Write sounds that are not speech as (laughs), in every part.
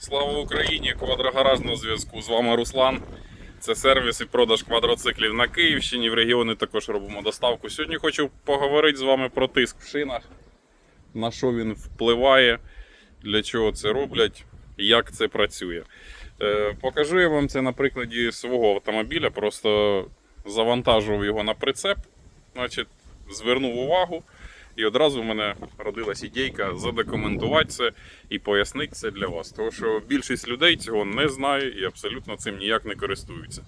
Слава Україні! Квадрогараж на зв'язку. З вами Руслан. Це сервіс і продаж квадроциклів на Київщині. В регіони також робимо доставку. Сьогодні хочу поговорити з вами про тиск в шинах, на що він впливає, для чого це роблять, як це працює. Е, покажу я вам це на прикладі свого автомобіля. Просто завантажував його на прицеп, значить, звернув увагу. І одразу в мене родилась ідейка задокументувати це і пояснити це для вас. Тому що більшість людей цього не знає і абсолютно цим ніяк не користуються.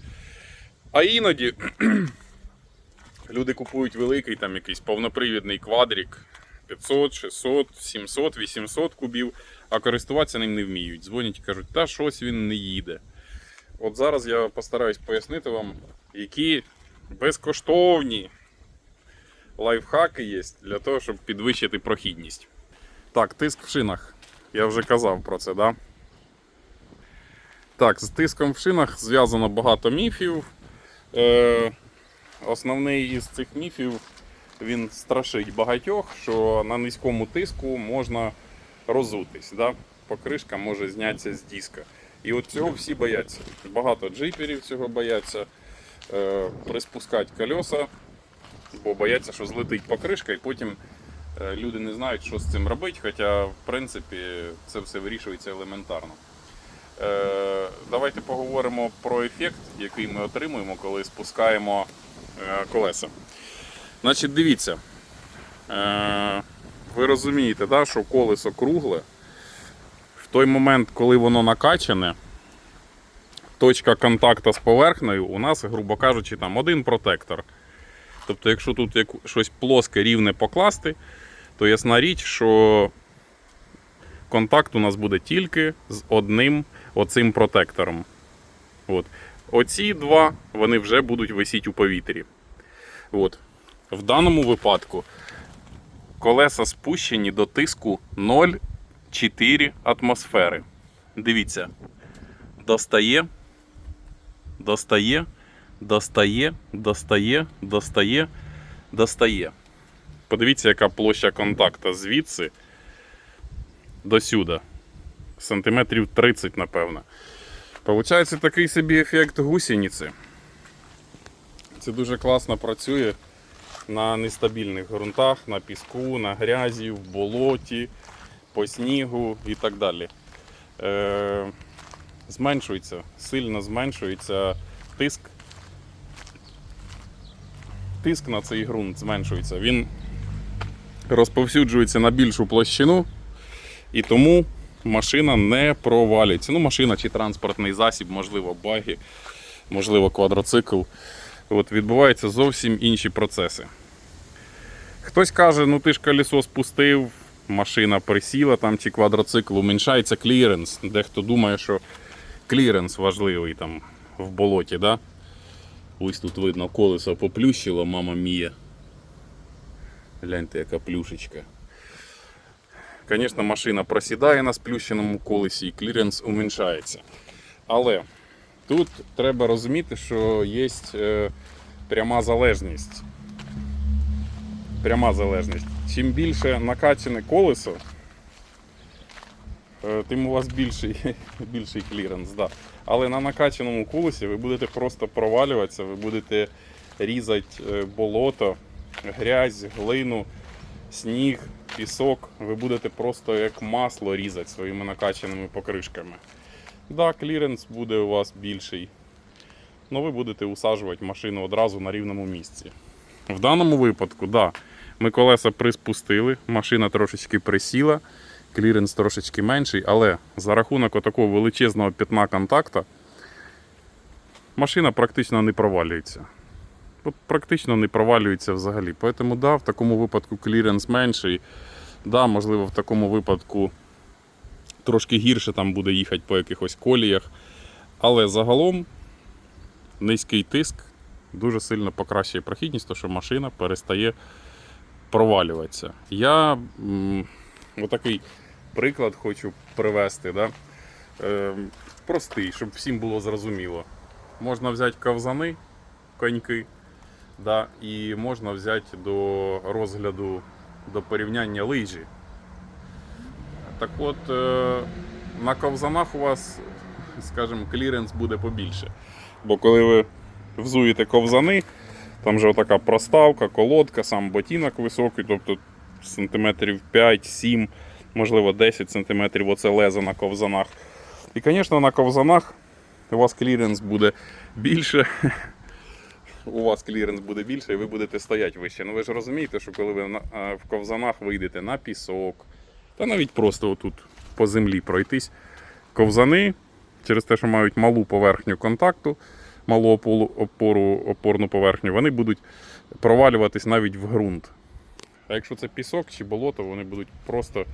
А іноді (clears throat) люди купують великий там якийсь повнопривідний квадрік 500, 600, 700, 800 кубів, а користуватися ним не вміють. Дзвонять і кажуть, та щось він не їде. От зараз я постараюсь пояснити вам, які безкоштовні лайфхаки є для того, щоб підвищити прохідність. Так, тиск в шинах. Я вже казав про це, да? Так, з тиском в шинах зв'язано багато міфів. Е, основний із цих міфів він страшить багатьох, що на низькому тиску можна розутись. Да? Покришка може знятися з диска. І от цього всі бояться. Багато джиперів цього бояться. Е, приспускати колеса, бо бояться, що злетить покришка, і потім е, люди не знають, що з цим робити, хоча, в принципі, це все вирішується елементарно. Е, Давайте поговоримо про ефект, який ми отримуємо, коли спускаємо е, колеса. Значить, дивіться, ви розумієте, да, що колесо кругле. В той момент, коли воно накачане, точка контакту з поверхнею у нас, грубо кажучи, там один протектор. Тобто, якщо тут щось плоске, рівне покласти, то ясна річ, що контакт у нас буде тільки з одним оцим протектором. От. Оці два вони вже будуть висіти у повітрі. От. В даному випадку колеса спущені до тиску 0,4 атмосфери. Дивіться, достає, достає, достає, достає, достає, достає. Подивіться, яка площа контакта звідси до сюди. Сантиметрів 30, напевно. Получається такий собі ефект гусениці. Це дуже класно працює на нестабільних ґрунтах, на піску, на грязі, в болоті, по снігу і так далі. Е, зменшується, сильно зменшується тиск. Тиск на цей ґрунт зменшується. Він розповсюджується на більшу площину, і тому машина не провалюється. Ну, машина чи транспортний засіб, можливо, баги, можливо, квадроцикл. От, відбуваються зовсім інші процеси. Хтось каже, ну ти ж колесо спустив, машина присіла там чи квадроцикл, уменьшається кліренс. Дехто думає, що кліренс важливий там в болоті, да? Ось тут видно колесо поплющило, мама мія. Гляньте, яка плюшечка. Звісно, машина просідає на сплющеному колесі і кліренс уменьшається. Але тут треба розуміти, що є е, пряма залежність. Пряма залежність. Чим більше накачане колесо, тим у вас більший, (laughs) більший кліренс. Да. Але на накачаному колесі ви будете просто провалюватися, ви будете різати е, болото, грязь, глину, сніг, пісок. Ви будете просто як масло різати своїми накачаними покришками. Да, кліренс буде у вас більший. але ви будете усаджувати машину одразу на рівному місці. В даному випадку, да, ми колеса приспустили, машина трошечки присіла, кліренс трошечки менший, але за рахунок отакого величезного пятна контакта машина практично не провалюється. От практично не провалюється взагалі. Тому да, в такому випадку кліренс менший. Да, можливо, в такому випадку трошки гірше там буде їхати по якихось коліях. Але загалом низький тиск дуже сильно покращує прохідність, тому що машина перестає провалюватися. Я отакий приклад хочу привести. Да? Е, простий, щоб всім було зрозуміло. Можна взяти ковзани, коньки, да, і можна взяти до розгляду, до порівняння лижі. Так от, е, на ковзанах у вас, скажімо, кліренс буде побільше. Бо коли ви взуєте ковзани, там же така проставка, колодка, сам ботинок високий, тобто сантиметрів 5-7, можливо 10 сантиметрів оце лезо на ковзанах. І, звісно, на ковзанах у вас кліренс буде більше. (laughs) У вас кліренс буде більше, і ви будете стояти вище. Ну ви ж розумієте, що коли ви в ковзанах вийдете на пісок, та навіть просто отут по землі пройтись, ковзани через те, що мають малу поверхню контакту, малу опору, опорну поверхню, вони будуть провалюватись навіть в ґрунт. А якщо це пісок чи болото, вони будуть просто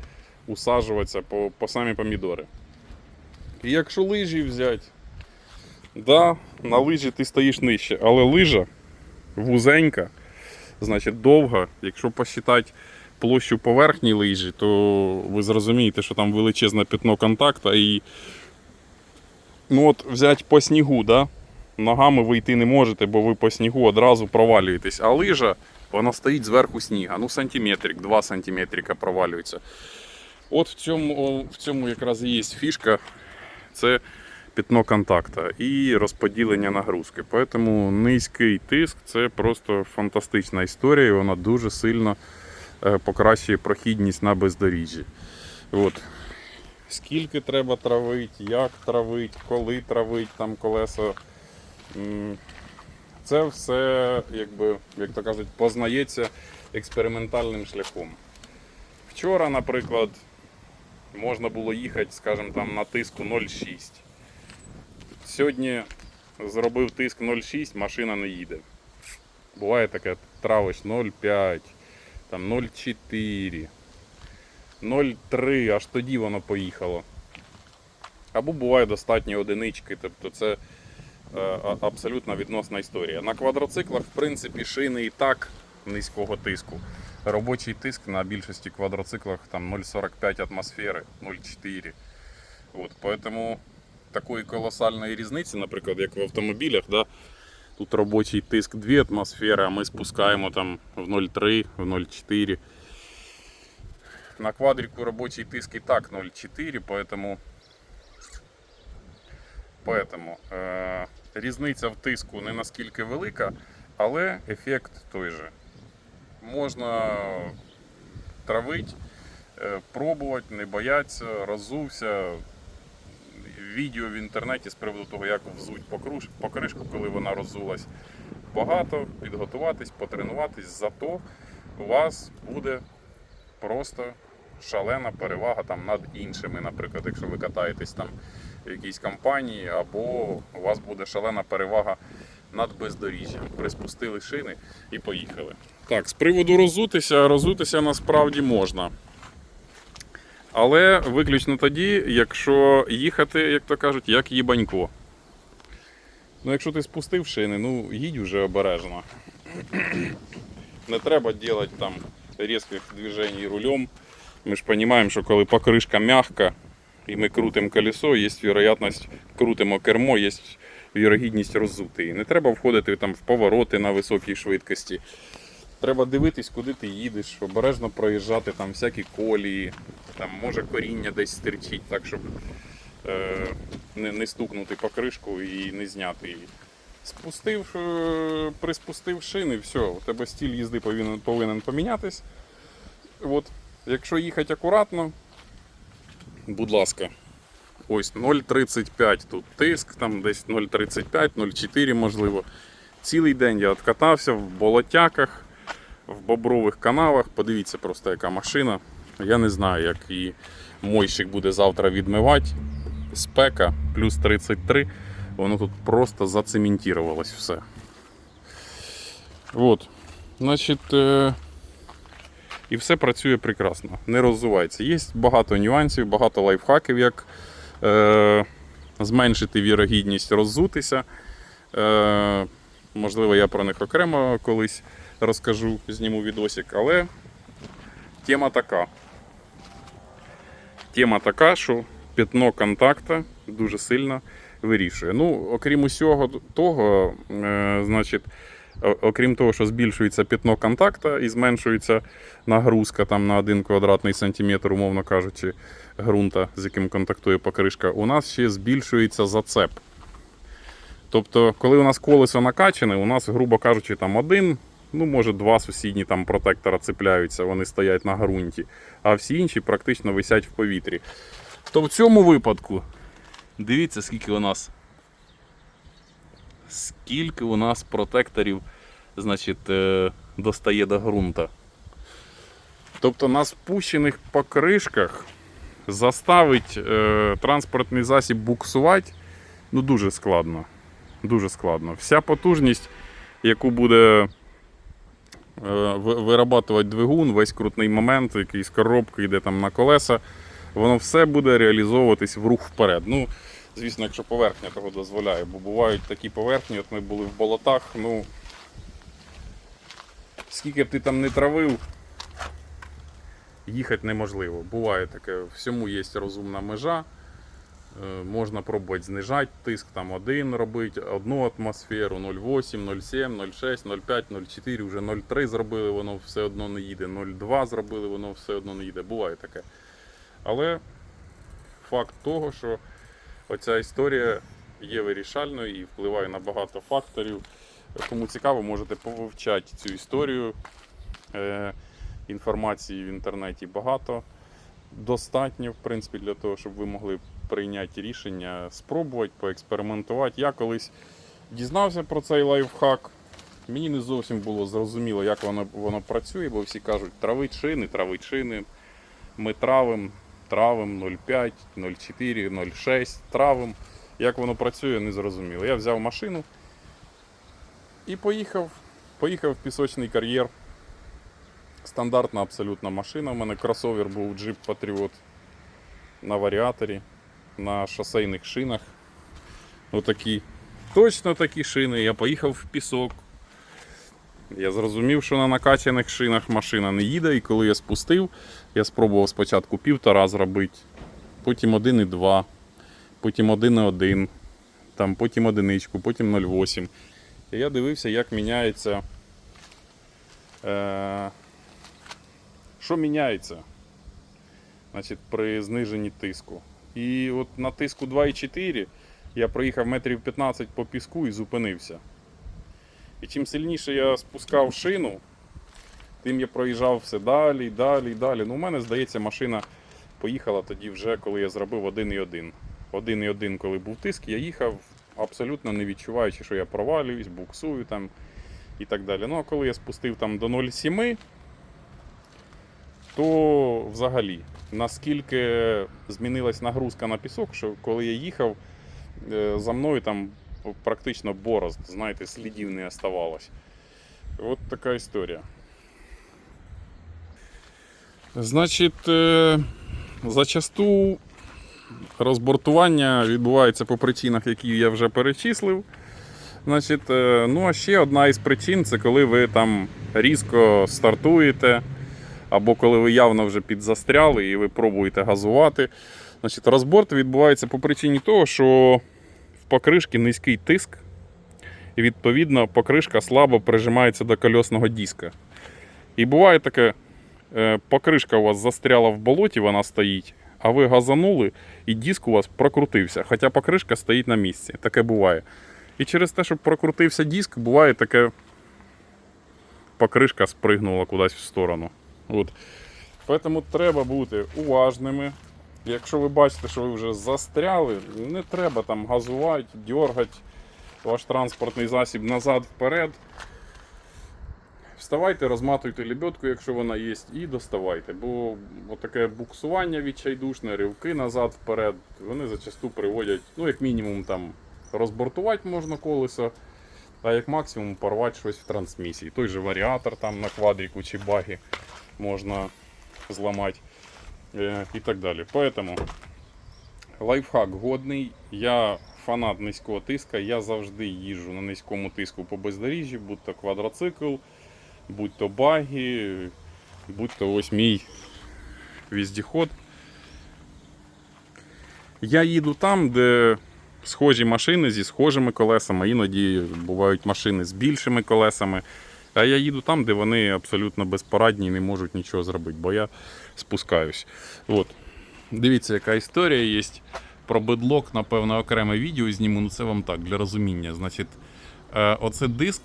усаджуватися по, по самі помідори. І якщо лижі взяти, да, на лижі ти стоїш нижче, але лижа вузенька, значить довга. Якщо посчитати площу поверхні лижі, то ви зрозумієте, що там величезне пятно контакту і ну от взяти по снігу, да? ногами ви йти не можете, бо ви по снігу одразу провалюєтесь. А лижа, вона стоїть зверху сніга. Ну, сантиметрик, 2 сантиметрика провалюється. От в цьому, в цьому якраз і є фішка. Це пятно контакта і розподілення нагрузки. Тому низький тиск це просто фантастична історія, і вона дуже сильно е, покращує прохідність на бездоріжжі. От. Скільки треба травити, як травити, коли травити там колеса. Це все, якби, як то кажуть, познається експериментальним шляхом. Вчора, наприклад, можна було їхати, скажімо, там на тиску 0,6. Сьогодні зробив тиск 0,6, машина не їде. Буває таке, травиш 0,5, там 0,4, 0,3, аж тоді воно поїхало. Або буває достатньо одинички, тобто це абсолютно відносна історія. На квадроциклах, в принципі, шини і так низького тиску. Робочий тиск на більшості квадроциклах там 0,45 атмосфери, 0,4. От, поэтому такої колосальної різниці, наприклад, як в автомобілях, да, тут робочий тиск 2 атмосфери, а ми спускаємо там в 0,3, в 0,4. На квадріку робочий тиск і так 0,4, поэтому, поэтому е, різниця в тиску не наскільки велика, але ефект той же. Можна травити, е, пробувати, не боятися, розувся. Відео в інтернеті з приводу того, як взуть покришку, коли вона роззулась. Багато підготуватись, потренуватись, зато у вас буде просто шалена перевага там над іншими, наприклад, якщо ви катаєтесь там якійсь компанії, або у вас буде шалена перевага над бездоріжжям. Приспустили шини і поїхали. Так, з приводу розутися, розутися насправді можна. Але виключно тоді, якщо їхати, як то кажуть, як їбанько. Ну, якщо ти спустив шини, ну їдь вже обережно. (clears throat) Не треба робити там різких движень рулем. Ми ж розуміємо, що коли покришка м'яка і ми крутимо колесо, є вероятність, крутимо кермо, є вірогідність роззути. її. Не треба входити там в повороти на високій швидкості. Треба дивитись, куди ти їдеш, обережно проїжджати там всякі колії, там може коріння десь стирчить, так щоб е, не, не стукнути покришку і не зняти її. Спустив, е, приспустив шини, все, у тебе стіль їзди повинен, повинен помінятись. От, якщо їхати акуратно, будь ласка, ось 0,35 тут тиск, там десь 0,35, 0,4 можливо. Цілий день я откатався в болотяках, в бобрових канавах. Подивіться просто, яка машина. Я не знаю, як її мойщик буде завтра відмивати. Спека плюс 33. Воно тут просто зацементувалось все. От. Значить, е, і все працює прекрасно, не роззувається. Є багато нюансів, багато лайфхаків, як е, зменшити вірогідність роззутися. Е, можливо, я про них окремо колись розкажу, зніму відосик, але тема така. Тема така, що пятно контакта дуже сильно вирішує. Ну, окрім усього того, е, значить, Окрім того, що збільшується пітно контакта і зменшується нагрузка там на 1 квадратний сантиметр, умовно кажучи, ґрунта, з яким контактує покришка, у нас ще збільшується зацеп. Тобто, коли у нас колесо накачане, у нас, грубо кажучи, там один, ну може два сусідні там протектора цепляються, вони стоять на ґрунті, а всі інші практично висять в повітрі. То в цьому випадку, дивіться, скільки у нас. Скільки у нас протекторів, значить, е, достає до ґрунта. Тобто на спущених покришках заставить е, транспортний засіб буксувати ну, дуже складно. Дуже складно. Вся потужність, яку буде е, вирабатувати двигун, весь крутний момент, який з коробки йде там на колеса, воно все буде реалізовуватись в рух вперед. Ну, звісно, якщо поверхня того дозволяє, бо бувають такі поверхні, от ми були в болотах, ну скільки б ти там не травив, їхати неможливо. Буває таке, всьому є розумна межа. Е, Можна пробувати знижати тиск, там 1 робити, одну атмосферу, 0,8, 0,7, 0,6, 0,5, 0,4, вже 0,3 зробили, воно все одно не їде, 0,2 зробили, воно все одно не їде. Буває таке. Але факт того, що оця історія є вирішальною і впливає на багато факторів. Кому цікаво, можете повивчати цю історію. Е, Інформації в інтернеті багато. Достатньо, в принципі, для того, щоб ви могли прийняти рішення, спробувати, поекспериментувати. Я колись дізнався про цей лайфхак. Мені не зовсім було зрозуміло, як воно, воно працює, бо всі кажуть, травить шини, травить шини. Ми травим, травим 0,5, 0,4, 0,6, травим. Як воно працює, не зрозуміло. Я взяв машину і поїхав. Поїхав в пісочний кар'єр. Стандартна абсолютно машина. У мене кросовер був Jeep Patriot на варіаторі, на шосейних шинах. Отакі. Точно такі шини. Я поїхав в пісок. Я зрозумів, що на накачаних шинах машина не їде, і коли я спустив, я спробував спочатку півтора зробити, потім 1,2, потім 1,1, там, потім одиничку, потім 0,8. І я дивився, як міняється. Е- що міняється значить, при зниженні тиску. І от на тиску 2,4 я проїхав метрів 15 по піску і зупинився. І чим сильніше я спускав шину, тим я проїжджав все далі, далі, далі. Ну, у мене, здається, машина поїхала тоді вже, коли я зробив 1,1. 1,1, коли був тиск, я їхав абсолютно не відчуваючи, що я провалююсь, буксую там і так далі. Ну, а коли я спустив там до 0,7, то взагалі, наскільки змінилась нагрузка на пісок, що коли я їхав, е, за мною там практично борозд, знаєте, слідів не оставалось. От така історія. Значить, е, зачасту розбортування відбувається по причинах, які я вже перечислив. Значить, е, ну а ще одна із причин це коли ви там різко стартуєте, або коли ви явно вже підзастряли і ви пробуєте газувати. Значить, розборт відбувається по причині того, що в покришці низький тиск, і відповідно покришка слабо прижимається до кольосного диска. І буває таке, покришка у вас застряла в болоті, вона стоїть, а ви газанули, і диск у вас прокрутився, хоча покришка стоїть на місці. Таке буває. І через те, що прокрутився диск, буває таке, покришка спригнула кудись в сторону. От. Тому треба бути уважними. Якщо ви бачите, що ви вже застряли, не треба там газувати, дергати ваш транспортний засіб назад вперед. Вставайте, розматуйте лебедку, якщо вона є, і доставайте. Бо таке буксування відчайдушне, ривки назад вперед, вони зачасту приводять, ну, як мінімум, там розбортувати можна колесо, а як максимум порвати щось в трансмісії. Той же варіатор там на квадріку чи багі можна зламати е, і так далі. Поэтому лайфхак годний. Я фанат низького тиска, я завжди їжджу на низькому тиску по бездоріжжі, будь то квадроцикл, будь то багі, будь то ось мій віздіход. Я їду там, де схожі машини зі схожими колесами, іноді бувають машини з більшими колесами. А я їду там, де вони абсолютно безпорадні і не можуть нічого зробити, бо я спускаюсь. От. Дивіться, яка історія є. Про бедлок, напевно, окреме відео зніму, ну це вам так, для розуміння. Значить, е, оце диск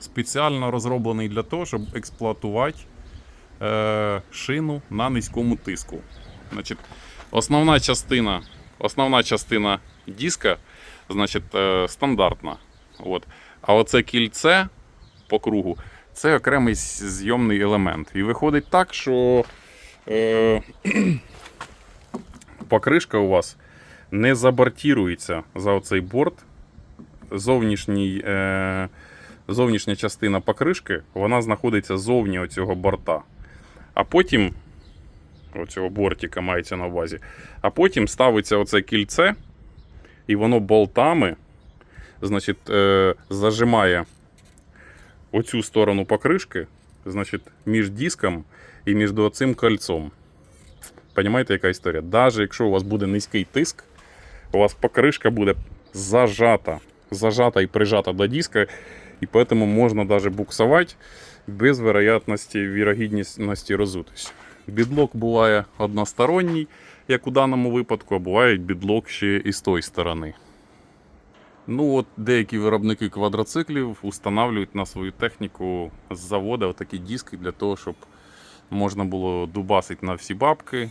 спеціально розроблений для того, щоб експлуатувати е, шину на низькому тиску. Значить, основна частина, основна частина диска значить, е, стандартна. От. А оце кільце по кругу це окремий зйомний елемент. І виходить так, що е, (clears throat) покришка у вас не забортірується за оцей борт. Зовнішній, е, зовнішня частина покришки вона знаходиться зовні оцього борта. А потім, оцього бортика мається на увазі, а потім ставиться оце кільце, і воно болтами значить, е, зажимає оцю сторону покришки, значить, між диском і між цим кольцом. Понимаєте, яка історія? Навіть якщо у вас буде низький тиск, у вас покришка буде зажата, зажата і прижата до диска, і поэтому можна навіть буксувати без вероятності, вірогідності розутись. Бідлок буває односторонній, як у даному випадку, а буває бідлок ще і з тої сторони. Ну от деякі виробники квадроциклів встановлюють на свою техніку з заводу такі диски для того, щоб можна було дубасити на всі бабки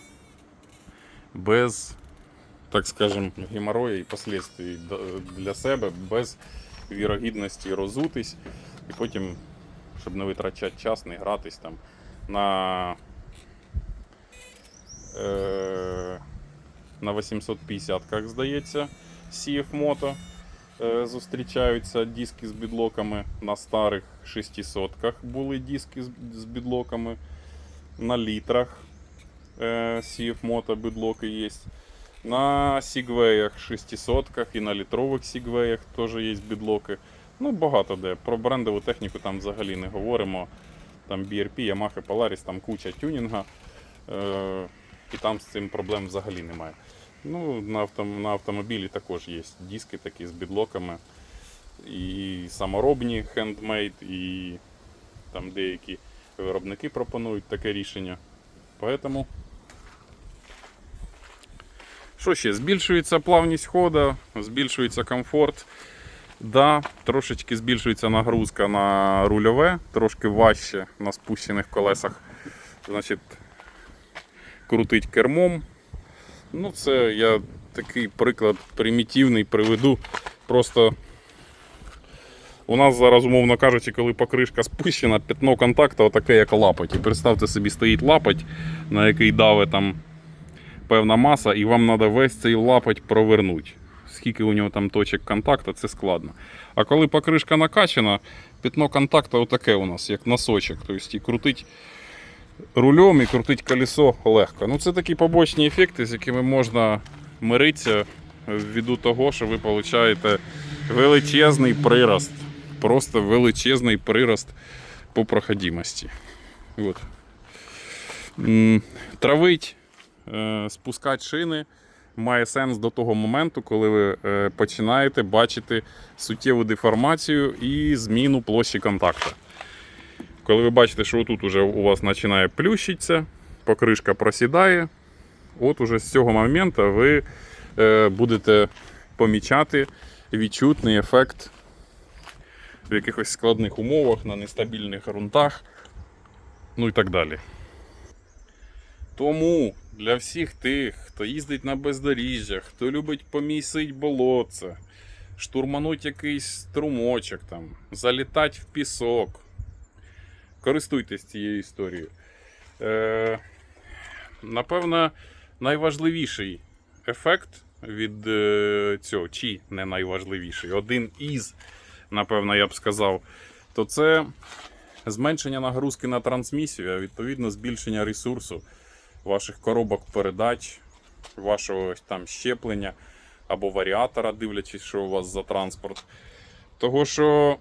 без, так скажем, геморрою і последствий для себе, без вірогідності розутись, і потім, щоб не витрачати час, не гратись там на. Е- на 850, як здається, CF Moto е, зустрічаються диски з бідлоками. На старих 600-ках були диски з, бідлоками. На літрах е, CF Moto бідлоки є. На Сігвеях 600-ках і на літрових Сігвеях теж є бідлоки. Ну, багато де. Про брендову техніку там взагалі не говоримо. Там BRP, Yamaha, Polaris, там куча тюнінга. Е, і там з цим проблем взагалі немає. Ну, на, автом, на автомобілі також є диски такі з бідлоками. І саморобні хендмейд, і там деякі виробники пропонують таке рішення. Поэтому. Що ще? Збільшується плавність хода, збільшується комфорт. Да, трошечки збільшується нагрузка на рульове, трошки важче на спущених колесах. Значить, крутить кермом. Ну, це я такий приклад примітивний приведу. Просто у нас зараз, умовно кажучи, коли покришка спущена, пятно контакту отаке, як лапоть. І представте собі, стоїть лапоть, на який даве там певна маса, і вам треба весь цей лапоть провернути. Скільки у нього там точок контакту, це складно. А коли покришка накачана, пятно контакту отаке у нас, як носочок. Тобто і крутить рулем і крутить колесо легко. Ну, це такі побочні ефекти, з якими можна миритися ввиду того, що ви отримаєте величезний прирост. Просто величезний прирост по проходимості. От. Травить, спускати шини має сенс до того моменту, коли ви е, починаєте бачити суттєву деформацію і зміну площі контакту. Коли ви бачите, що тут уже у вас починає плющитися, покришка просідає, от уже з цього моменту ви е, будете помічати відчутний ефект в якихось складних умовах, на нестабільних ґрунтах, ну і так далі. Тому для всіх тих, хто їздить на бездоріжжях, хто любить помісить болотце, штурмануть якийсь струмочок, там, залітати в пісок, користуйтесь цією історією. Е, напевно, найважливіший ефект від е, цього, чи не найважливіший, один із, напевно, я б сказав, то це зменшення нагрузки на трансмісію, а відповідно збільшення ресурсу ваших коробок передач, вашого там щеплення або варіатора, дивлячись, що у вас за транспорт. Того що,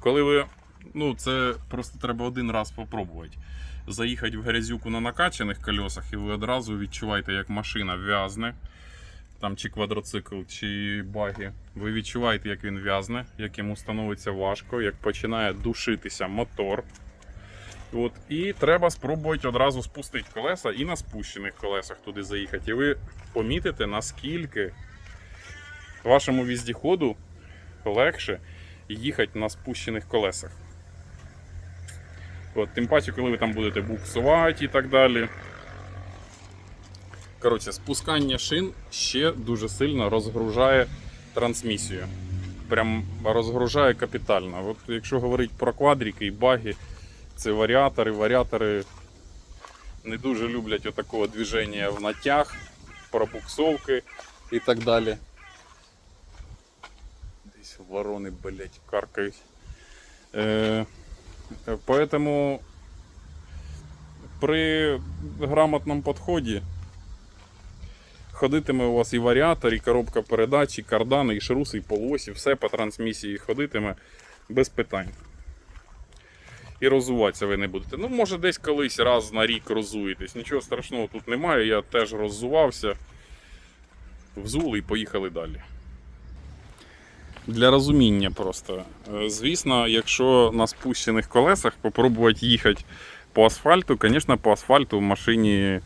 коли ви. Ну, це просто треба один раз попробувати. Заїхати в грязюку на накачаних колесах, і ви одразу відчуваєте, як машина в'язне. там чи квадроцикл, чи баги, ви відчуваєте, як він в'язне, як йому становиться важко, як починає душитися мотор. От, і треба спробувати одразу спустити колеса і на спущених колесах туди заїхати. І ви помітите, наскільки вашому віздіходу легше їхати на спущених колесах. От, тим паче, коли ви там будете буксувати і так далі. Коротше, спускання шин ще дуже сильно розгружає трансмісію. Прям розгружає капітально. От якщо говорити про квадрики і баги, це варіатори. Варіатори не дуже люблять отакого движення в натяг, пробуксовки і так далі. Десь ворони, блять, каркають. Е, поэтому при грамотному підході ходитиме у вас і варіатор, і коробка передач, і кардани, і шруси, і полосі, все по трансмісії ходитиме без питань. І розуватися ви не будете. Ну, може, десь колись раз на рік розуєтесь. Нічого страшного тут немає. Я теж роззувався, взули і поїхали далі. Для розуміння просто. Е, Звісно, якщо на спущених колесах попробувати їхати по асфальту, звісно, по асфальту в машині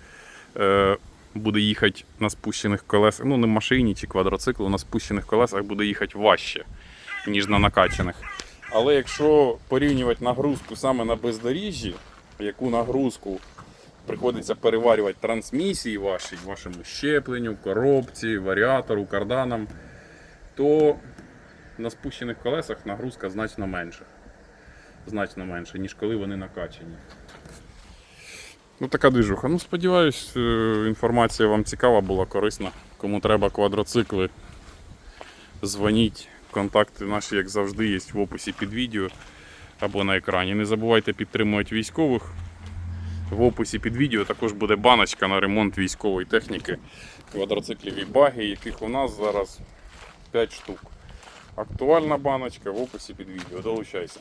е, буде їхати на спущених колесах, ну не в машині чи квадроциклу, на спущених колесах буде їхати важче, ніж на накачаних. Але якщо порівнювати нагрузку саме на бездоріжжі, яку нагрузку приходиться переварювати трансмісії вашій, вашому щепленню, коробці, варіатору, карданам, то на спущених колесах нагрузка значно менша. Значно менше, ніж коли вони накачані. Ну, така движуха. Ну, сподіваюсь, е, інформація вам цікава була, корисна. Кому треба квадроцикли, дзвоніть. Контакти наші, як завжди, є в описі під відео або на екрані. Не забувайте підтримувати військових. В описі під відео також буде баночка на ремонт військової техніки, квадроциклів і баги, яких у нас зараз 5 штук. Актуальна баночка в описі під відео. Долучайся.